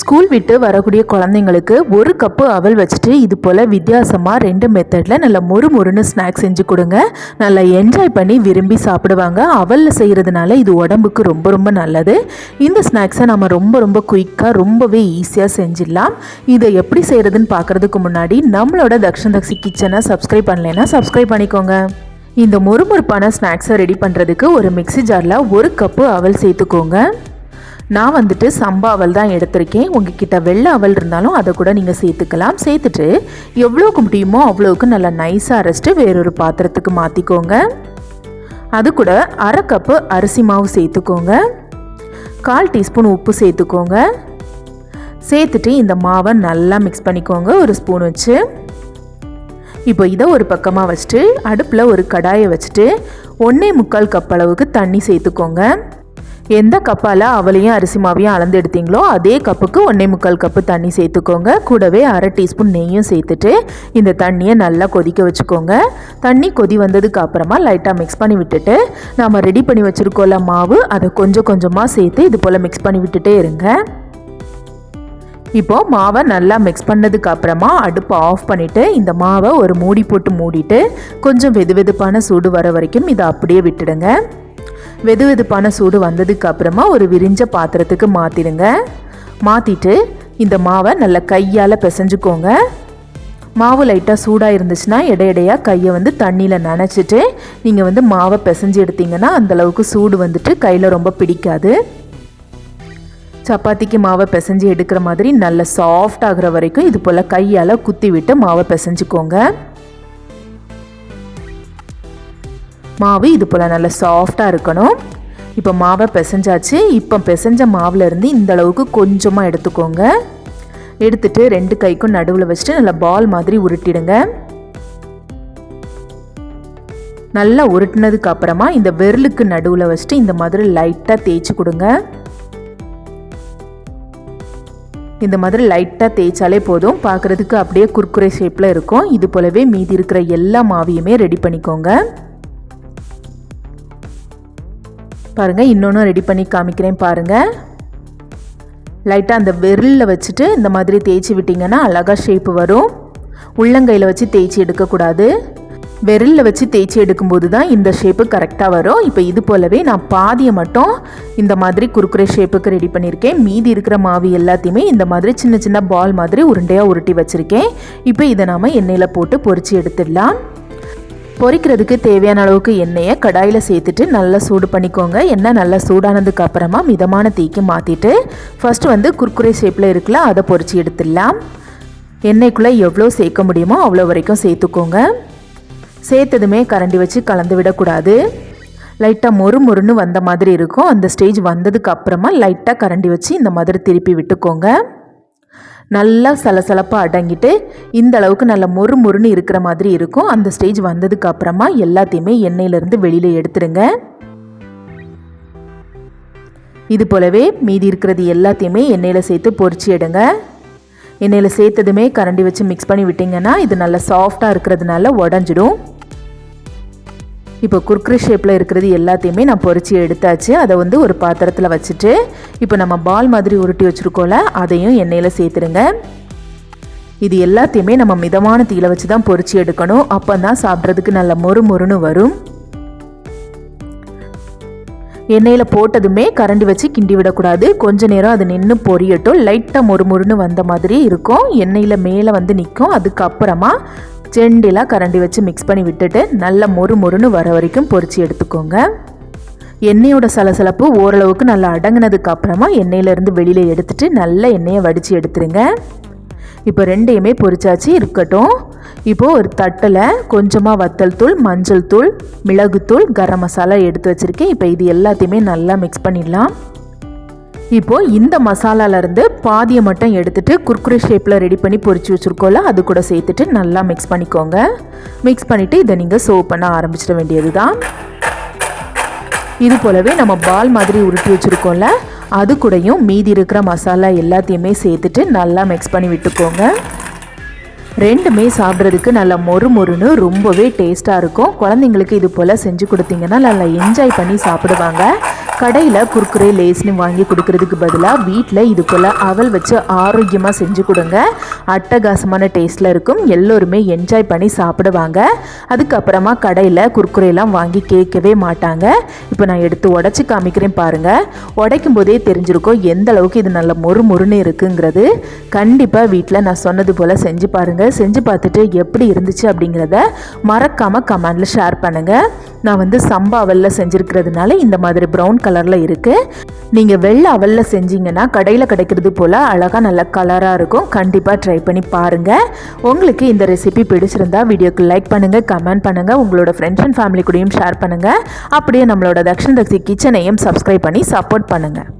School விட்டு வரக்கூடிய குழந்தைங்களுக்கு ஒரு கப்பு அவல் வச்சுட்டு இது போல் வித்தியாசமாக ரெண்டு மெத்தடில் நல்லா மொறு மொறுன்னு ஸ்நாக்ஸ் செஞ்சு கொடுங்க. நல்லா என்ஜாய் பண்ணி விரும்பி சாப்பிடுவாங்க. அவலில் செய்கிறதுனால இது உடம்புக்கு ரொம்ப ரொம்ப நல்லது. இந்த ஸ்நாக்ஸை நம்ம ரொம்ப ரொம்ப குயிக்காக ரொம்பவே ஈஸியாக செஞ்சிடலாம். இதை எப்படி செய்கிறதுன்னு பார்க்குறதுக்கு முன்னாடி நம்மளோட தக்ஷன் தக்ஷி கிச்சனை சப்ஸ்கிரைப் பண்ணலைன்னா சப்ஸ்கிரைப் பண்ணிக்கோங்க. இந்த மொறுமொறுப்பான ஸ்நாக்ஸை ரெடி பண்ணுறதுக்கு ஒரு மிக்ஸி ஜாரில் ஒரு கப்பு அவல் சேர்த்துக்கோங்க. நான் வந்துட்டு சம்பா அவல் தான் எடுத்திருக்கேன். உங்ககிட்ட வெள்ளை அவல் இருந்தாலும் அதை கூட நீங்கள் சேர்த்துக்கலாம். சேர்த்துட்டு எவ்வளோக்கு முடியுமோ அவ்வளோவுக்கு நல்லா நைஸாக அரைச்சிட்டு வேறொரு பாத்திரத்துக்கு மாற்றிக்கோங்க அது கூட அரை கப்பு அரிசி மாவு சேர்த்துக்கோங்க. கால் டீஸ்பூன் உப்பு சேர்த்துக்கோங்க. சேர்த்துட்டு இந்த மாவை நல்லா மிக்ஸ் பண்ணிக்கோங்க. ஒரு ஸ்பூன் வச்சு. இப்போ இதை ஒரு பக்கமாக வச்சுட்டு அடுப்பில் ஒரு கடாயை வச்சுட்டு ஒன்றே முக்கால் கப் அளவுக்கு தண்ணி சேர்த்துக்கோங்க. எந்த கப்பால் அவளையும் அரிசி மாவையும் அளந்து எடுத்தீங்களோ அதே கப்புக்கு ஒன்றே முக்கால் கப்பு தண்ணி சேர்த்துக்கோங்க. கூடவே அரை டீஸ்பூன் நெய்யும் சேர்த்துட்டு இந்த தண்ணியை நல்லா கொதிக்க வச்சுக்கோங்க. தண்ணி கொதி வந்ததுக்கு அப்புறமா லைட்டாக மிக்ஸ் பண்ணி விட்டுட்டு நம்ம ரெடி பண்ணி வச்சுருக்கோம்ல மாவு அதை கொஞ்சம் கொஞ்சமாக சேர்த்து இது போல் மிக்ஸ் பண்ணி விட்டுட்டே இருங்க. இப்போது மாவை நல்லா மிக்ஸ் பண்ணதுக்கு அப்புறமா அடுப்பை ஆஃப் பண்ணிவிட்டு இந்த மாவை ஒரு மூடி போட்டு மூடிட்டு கொஞ்சம் வெது வெதுப்பான சூடு வர வரைக்கும் இதை அப்படியே விட்டுடுங்க. வெது வெதுப்பான சூடு வந்ததுக்கு அப்புறமா ஒரு விரிஞ்ச பாத்திரத்துக்கு மாற்றிடுங்க மாற்றிட்டு இந்த மாவை நல்லா கையால் பிசைஞ்சுக்கோங்க. மாவு லைட்டாக சூடாக இருந்துச்சுன்னா இடையிடையாக கையை வந்து தண்ணியில் நனைச்சிட்டு நீங்கள் வந்து மாவை பிசைஞ்சு எடுத்தீங்கன்னா அந்தளவுக்கு சூடு வந்துட்டு கையில் ரொம்ப பிடிக்காது. சப்பாத்திக்கு மாவை பிசைஞ்சு எடுக்கிற மாதிரி நல்ல சாஃப்ட் ஆகுற வரைக்கும் இது போல் கையால் குத்தி விட்டு மாவை பிசைஞ்சுக்கோங்க. மாவு இது போல் நல்லா சாஃப்டாக இருக்கணும். இப்போ மாவை பிசைஞ்சாச்சு. இப்போ பிசைஞ்ச மாவில் இருந்து இந்த அளவுக்கு கொஞ்சமாக எடுத்துக்கோங்க. எடுத்துட்டு ரெண்டு கைக்கும் நடுவில் வச்சுட்டு நல்லா பால் மாதிரி உருட்டிடுங்க. நல்லா உருட்டினதுக்கு அப்புறமா இந்த விரலுக்கு நடுவில் வச்சுட்டு இந்த மாதிரி லைட்டாக தேய்ச்சி கொடுங்க. இந்த மாதிரி லைட்டாக தேய்ச்சாலே போதும். பார்க்குறதுக்கு அப்படியே குர்குரே ஷேப்பில் இருக்கும். இது போலவே மீதி இருக்கிற எல்லா மாவியுமே ரெடி பண்ணிக்கோங்க. பாருங்கள் இன்னொன்று ரெடி பண்ணி காமிக்கிறேன் பாருங்கள் லைட்டாக அந்த விரலில் வச்சுட்டு இந்த மாதிரி தேய்ச்சி விட்டிங்கன்னா அழகாக ஷேப்பு வரும். உள்ளங்கையில் வச்சு தேய்ச்சி எடுக்கக்கூடாது. விரலில் வச்சு தேய்ச்சி எடுக்கும்போது தான் இந்த ஷேப்பு கரெக்டாக வரும். இப்போ இது போலவே நான் பாதியை மட்டும் இந்த மாதிரி குறுக்குறை ஷேப்புக்கு ரெடி பண்ணியிருக்கேன். மீதி இருக்கிற மாவு எல்லாத்தையுமே இந்த மாதிரி சின்ன சின்ன பால் மாதிரி உருண்டையாக உருட்டி வச்சுருக்கேன். இப்போ இதை நாம் எண்ணெயில் போட்டு பொறிச்சு எடுத்துடலாம். பொரிக்கிறதுக்கு தேவையான அளவுக்கு எண்ணெயை கடாயில் சேர்த்துட்டு நல்லா சூடு பண்ணிக்கோங்க. எண்ணெய் நல்லா சூடானதுக்கு அப்புறமா மிதமான தீக்கு மாற்றிட்டு ஃபஸ்ட்டு வந்து குர்குரே ஷேப்பில் இருக்குல்ல அதை பொரித்து எடுத்துடலாம். எண்ணெய்க்குள்ளே எவ்வளோ சேர்க்க முடியுமோ அவ்வளோ வரைக்கும் சேர்த்துக்கோங்க. சேர்த்ததுமே கரண்டி வச்சு கலந்து விடக்கூடாது. லைட்டாக மொறு மொறுன்னு வந்த மாதிரி இருக்கும். அந்த ஸ்டேஜ் வந்ததுக்கு அப்புறமா லைட்டாக கரண்டி வச்சு இந்த மாதிரி திருப்பி விட்டுக்கோங்க. நல்லா சலசலப்பாக அடங்கிட்டு இந்த அளவுக்கு நல்லா மொறு மொறுன்னு இருக்கிற மாதிரி இருக்கும். அந்த ஸ்டேஜ் வந்ததுக்கு அப்புறமா எல்லாத்தையுமே எண்ணெயிலேருந்து வெளியில் எடுத்துருங்க. இது போலவே மீதி இருக்கிறது எல்லாத்தையுமே எண்ணெயில் சேர்த்து பொறிச்சு எடுங்க. எண்ணெயில் சேர்த்ததுமே கரண்டி வச்சு மிக்ஸ் பண்ணி விட்டிங்கன்னா இது நல்லா சாஃப்டாக இருக்கிறதுனால உடஞ்சிடும். இப்போ குர்க்ரி ஷேப்பில் இருக்கிறது எல்லாத்தையுமே நான் பொறிச்சு எடுத்தாச்சு. அதை வந்து ஒரு பாத்திரத்தில் வச்சுட்டு இப்போ நம்ம பால் மாதிரி உருட்டி வச்சுருக்கோம்ல அதையும் எண்ணெயில் சேர்த்துருங்க. இது எல்லாத்தையுமே நம்ம மிதமான தீயில வச்சு தான் பொறிச்சு எடுக்கணும். அப்போ தான் சாப்பிட்றதுக்கு நல்ல மொறு மொறுன்னு வரும். எண்ணெயில் போட்டதுமே கரண்டி வச்சு கிண்டி விடக்கூடாது. கொஞ்ச நேரம் அது நின்று பொரியட்டும். லைட்டாக மொறு மொறுன்னு வந்த மாதிரி இருக்கும். எண்ணெயில் மேலே வந்து நிற்கும் அதுக்கப்புறமா செண்டிலாக கரண்டி வச்சு மிக்ஸ் பண்ணி விட்டுட்டு நல்ல மொறு மொறுன்னு வர வரைக்கும் பொறிச்சு எடுத்துக்கோங்க. எண்ணெயோட சலசலப்பு ஓரளவுக்கு நல்லா அடங்கினதுக்கு அப்புறமா எண்ணெயிலேருந்து வெளியில் எடுத்துட்டு நல்ல எண்ணெயை வடித்து எடுத்துருங்க. இப்போ ரெண்டையுமே பொரிச்சாச்சு இருக்கட்டும். இப்போது ஒரு தட்டில் கொஞ்சமாக வத்தல் தூள் மஞ்சள் தூள் மிளகுத்தூள் கரம் மசாலா எடுத்து வச்சுருக்கேன். இப்போ இது எல்லாத்தையுமே நல்லா மிக்ஸ் பண்ணிடலாம். இப்போது இந்த மசாலாலேருந்து பாதியை மட்டும் எடுத்துட்டு குர்குரே ஷேப்பில் ரெடி பண்ணி பொறிச்சு வச்சுருக்கோம்ல அது கூட சேர்த்துட்டு நல்லா மிக்ஸ் பண்ணிக்கோங்க. மிக்ஸ் பண்ணிவிட்டு இதை நீங்கள் சர்வ் பண்ண ஆரம்பிச்சிட வேண்டியது தான் இது போலவே நம்ம பால் மாதிரி உருட்டி வச்சுருக்கோம்ல அது கூடயும் மீதி இருக்கிற மசாலா எல்லாத்தையுமே சேர்த்துட்டு நல்லா மிக்ஸ் பண்ணி விட்டுக்கோங்க. ரெண்டுமே சாப்பிட்றதுக்கு நல்லா மொறு மொறுன்னு ரொம்பவே டேஸ்ட்டாக இருக்கும். குழந்தைங்களுக்கு இது போல் செஞ்சு கொடுத்தீங்கன்னா நல்லா என்ஜாய் பண்ணி சாப்பிடுவாங்க. கடையில் குர்குரே லேஸ்னு வாங்கி கொடுக்கறதுக்கு பதிலாக வீட்டில் இது போல் அவல் வச்சு ஆரோக்கியமாக செஞ்சு கொடுங்க. அட்டகாசமான டேஸ்ட்டில் இருக்கும். எல்லோருமே என்ஜாய் பண்ணி சாப்பிடுவாங்க. அதுக்கப்புறமா கடையில் குர்குரேலாம் வாங்கி கேட்கவே மாட்டாங்க. இப்போ நான் எடுத்து உடச்சி காமிக்கிறேன் பாருங்கள் உடைக்கும் போதே தெரிஞ்சிருக்கும் எந்த அளவுக்கு இது நல்ல மொறு மொறுன்னு இருக்குங்கிறது. கண்டிப்பாக வீட்டில் நான் சொன்னது போல் செஞ்சு பாருங்கள் செஞ்சு பார்த்துட்டு எப்படி இருந்துச்சு அப்படிங்கிறத மறக்காமல் கமெண்டில் ஷேர் பண்ணுங்கள் நான் வந்து சம்பா அவலில் செஞ்சுருக்கிறதுனால இந்த மாதிரி ப்ரௌன் கலரில் இருக்குது நீங்கள் வெள்ளை அவலில் செஞ்சீங்கன்னா கடையில் கிடைக்கிறது போல் அழகாக நல்ல கலராக இருக்கும். கண்டிப்பாக ட்ரை பண்ணி பாருங்கள் உங்களுக்கு இந்த ரெசிபி பிடிச்சிருந்தா வீடியோக்கு லைக் பண்ணுங்கள் கமெண்ட் பண்ணுங்கள் உங்களோட ஃப்ரெண்ட்ஸ் அண்ட் ஃபேமிலி கூடயும் ஷேர் பண்ணுங்கள் அப்படியே நம்மளோட தக்ஷன் தக்ஷி கிச்சனையும் சப்ஸ்கிரைப் பண்ணி சப்போர்ட் பண்ணுங்கள்